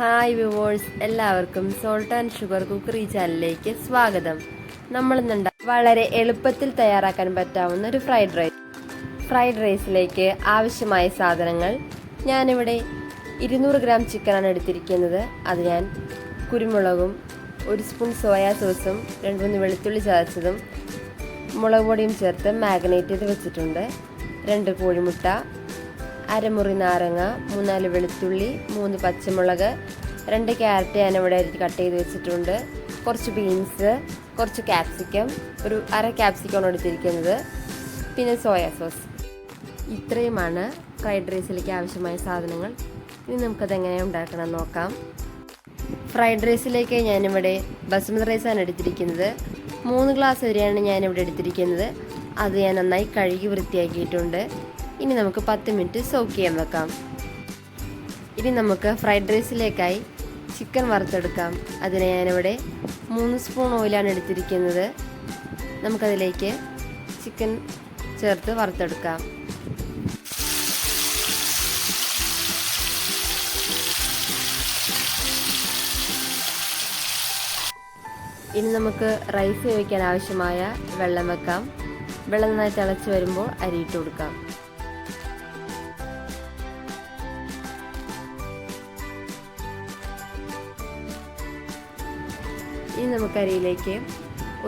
Hi viewers എല്ലാവർക്കും salt and sugar cookery ചാനലിലേക്ക് സ്വാഗതം. നമ്മൾ ഇന്നുണ്ട വളരെ എളുപ്പത്തിൽ തയ്യാറാക്കാൻ പറ്റാവുന്ന ഒരു ഫ്രൈഡ് റൈസ് ഫ്രൈഡ് റൈസിലേക്ക് ആവശ്യമായ സാധനങ്ങൾ. ഞാനിവിടെ ഇരുന്നൂറ് ഗ്രാം ചിക്കനാണ് എടുത്തിരിക്കുന്നത്. അത് ഞാൻ കുരുമുളകും ഒരു സ്പൂൺ സോയാ സോസും രണ്ട് മൂന്ന് വെളുത്തുള്ളി ചതച്ചതും മുളക് പൊടിയും ചേർത്ത് മാഗ്നേറ്റ് ചെയ്ത് വെച്ചിട്ടുണ്ട്. രണ്ട് കോഴിമുട്ട അരമുറി നാരങ്ങ മൂന്നാൽ വെളുത്തുള്ളി മൂന്ന് പച്ചമുളക് രണ്ട് ക്യാരറ്റ് ഞാൻ ഇവിടെ കട്ട് ചെയ്ത് വെച്ചിട്ടുണ്ട്. കുറച്ച് ബീൻസ് കുറച്ച് ക്യാപ്സിക്കം ഒരു അര ക്യാപ്സിക്കമാണ് എടുത്തിരിക്കുന്നത്. പിന്നെ സോയ സോസ് ഇത്രയുമാണ് ഫ്രൈഡ് റൈസിലേക്ക് ആവശ്യമായ സാധനങ്ങൾ. ഇനി നമുക്കത് എങ്ങനെ ഉണ്ടാക്കണം നോക്കാം. ഫ്രൈഡ് റൈസിലേക്ക് ഞാനിവിടെ ബസുമതി റൈസാണ് എടുത്തിരിക്കുന്നത്. മൂന്ന് ഗ്ലാസ് വരെയാണ് ഞാനിവിടെ എടുത്തിരിക്കുന്നത്. അത് ഞാൻ നന്നായി കഴുകി വൃത്തിയാക്കിയിട്ടുണ്ട്. ഇനി നമുക്ക് പത്ത് മിനിറ്റ് സോക്ക് ചെയ്യാൻ വെക്കാം. ഇനി നമുക്ക് ഫ്രൈഡ് റൈസിലേക്കായി ചിക്കൻ വറുത്തെടുക്കാം. അതിന് ഞാനിവിടെ മൂന്ന് സ്പൂൺ ഓയിലാണ് എടുത്തിരിക്കുന്നത്. നമുക്കതിലേക്ക് ചിക്കൻ ചേർത്ത് വറുത്തെടുക്കാം. ഇനി നമുക്ക് റൈസ് വേവിക്കാൻ ആവശ്യമായ വെള്ളം വെക്കാം. വെള്ളം നന്നായി തിളച്ച് വരുമ്പോൾ അരിയിട്ട് കൊടുക്കാം. ഇനി നമുക്ക് അരിയിലേക്ക്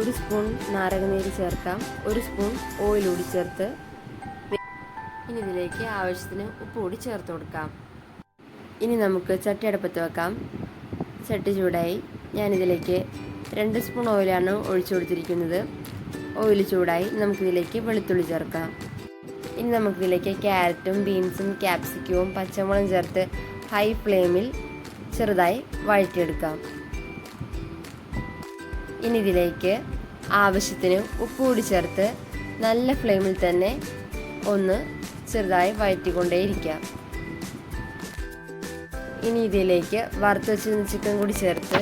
ഒരു സ്പൂൺ നാരങ്ങനീര് ചേർക്കാം. ഒരു സ്പൂൺ ഓയിൽ കൂടി ചേർത്ത് ഇനി ഇതിലേക്ക് ആവശ്യത്തിന് ഉപ്പ് കൂടി ചേർത്ത് കൊടുക്കാം. ഇനി നമുക്ക് ചട്ടി അടുപ്പത്ത് വെക്കാം. ചട്ടി ചൂടായി. ഞാനിതിലേക്ക് രണ്ട് സ്പൂൺ ഓയിലാണ് ഒഴിച്ചു കൊടുത്തിരിക്കുന്നത്. ഓയിൽ ചൂടായി നമുക്കിതിലേക്ക് വെളുത്തുള്ളി ചേർക്കാം. ഇനി നമുക്കിതിലേക്ക് ക്യാരറ്റും ബീൻസും ക്യാപ്സിക്കവും പച്ചമുളകും ചേർത്ത് ഹൈ ഫ്ലെയിമിൽ ചെറുതായി വഴറ്റിയെടുക്കാം. ഇനി ഇതിലേക്ക് ആവശ്യത്തിന് ഉപ്പ് കൂടി ചേർത്ത് നല്ല ഫ്ലെയിമിൽ തന്നെ ഒന്ന് ചെറുതായി വഴറ്റിക്കൊണ്ടേയിരിക്കാം. ഇനി ഇതിലേക്ക് വറുത്ത് വെച്ചിരുന്ന ചിക്കൻ കൂടി ചേർത്ത്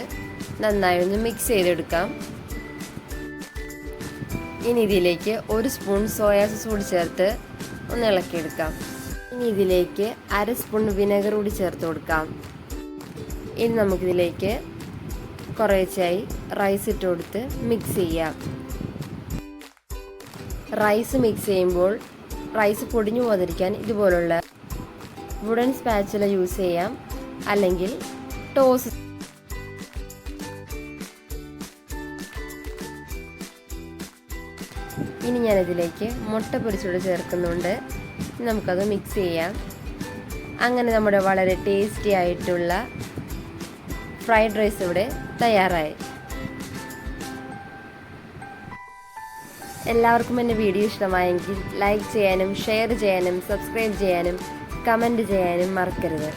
നന്നായി ഒന്ന് മിക്സ് ചെയ്തെടുക്കാം. ഇനി ഇതിലേക്ക് ഒരു സ്പൂൺ സോയാ സോസ് കൂടി ചേർത്ത് ഒന്ന് ഇളക്കിയെടുക്കാം. ഇനി ഇതിലേക്ക് അര സ്പൂൺ വിനെഗർ കൂടി ചേർത്ത് കൊടുക്കാം. ഇനി നമുക്കിതിലേക്ക് കുറേശ്ശായി റൈസ് ഇട്ട് കൊടുത്ത് മിക്സ് ചെയ്യാം. റൈസ് മിക്സ് ചെയ്യുമ്പോൾ റൈസ് പൊടിഞ്ഞു പോകാതിരിക്കാൻ ഇതുപോലുള്ള വുഡൻ സ്പാച്ചുല യൂസ് ചെയ്യാം. അല്ലെങ്കിൽ ടോസ് ഇനി ഞാനിതിലേക്ക് മുട്ട പൊരിച്ചൂടെ ചേർക്കുന്നുണ്ട്. നമുക്കത് മിക്സ് ചെയ്യാം. അങ്ങനെ നമ്മുടെ വളരെ ടേസ്റ്റി ആയിട്ടുള്ള ഫ്രൈഡ് റൈസ് ഇവിടെ തയ്യാറായി. എല്ലാവർക്കും എന്റെ വീഡിയോ ഇഷ്ടമായെങ്കിൽ ലൈക്ക് ചെയ്യാനും ഷെയർ ചെയ്യാനും സബ്സ്ക്രൈബ് ചെയ്യാനും കമന്റ് ചെയ്യാനും മറക്കരുത്.